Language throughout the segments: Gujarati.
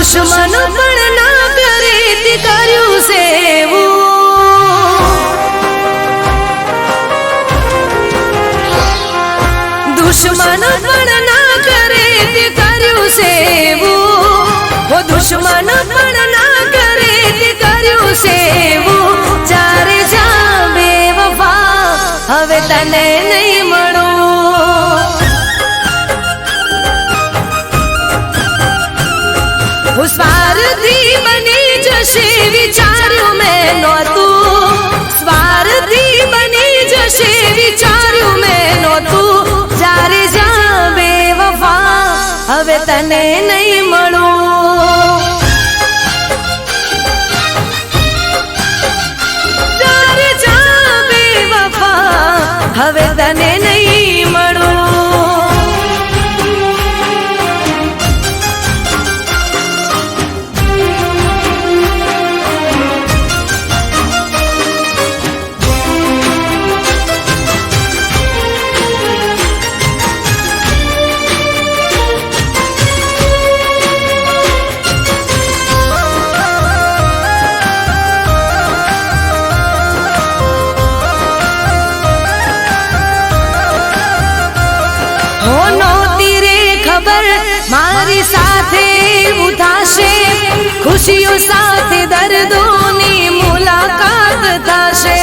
દુશ્મન પણ ના કરે તે કર્યું સેવું. દુશ્મન પણ ના કરે કર્યું સેવું. હો દુશ્મન પણ ના કરે કર્યું સેવું. ચારે જા બેવફા હવે તને તને નહીં મળું હો નહોતી ખબર મારી સાથે એવું ખુશીઓ સાથે દર્દોની મુલાકાત થશે.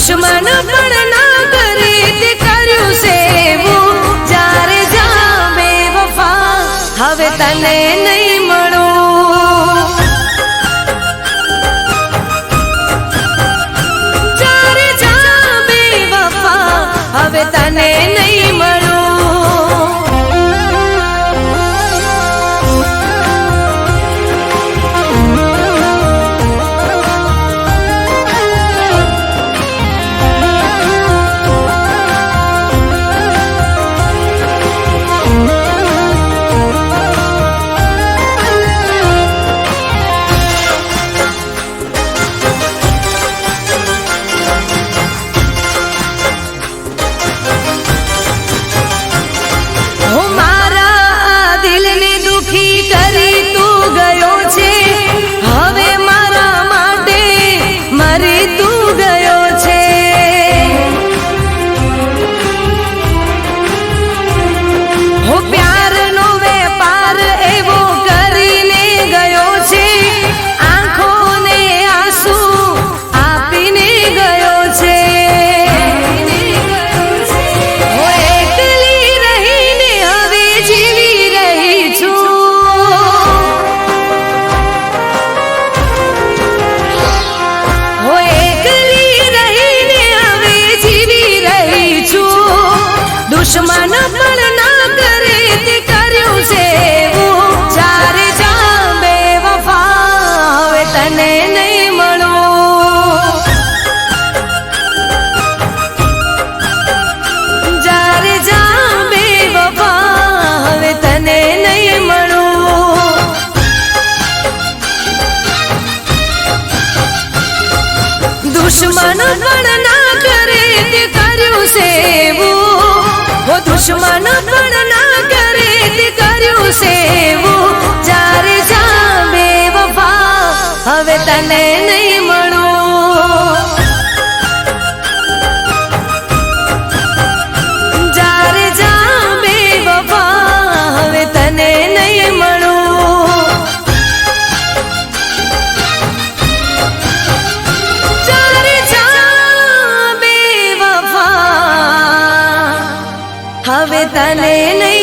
દુશ્મન પણ ના કરે તે કર્યું સેવું જ્યારે જા બેવફા હવે તને નહીં મળું. જ્યારે જામે વફા, હવે તને નહીં મળું. દુશ્મન પણ ના કરે તે કર્યું સેવું. જ્યારે જા બેવફા હવે તને હવે તને નહીં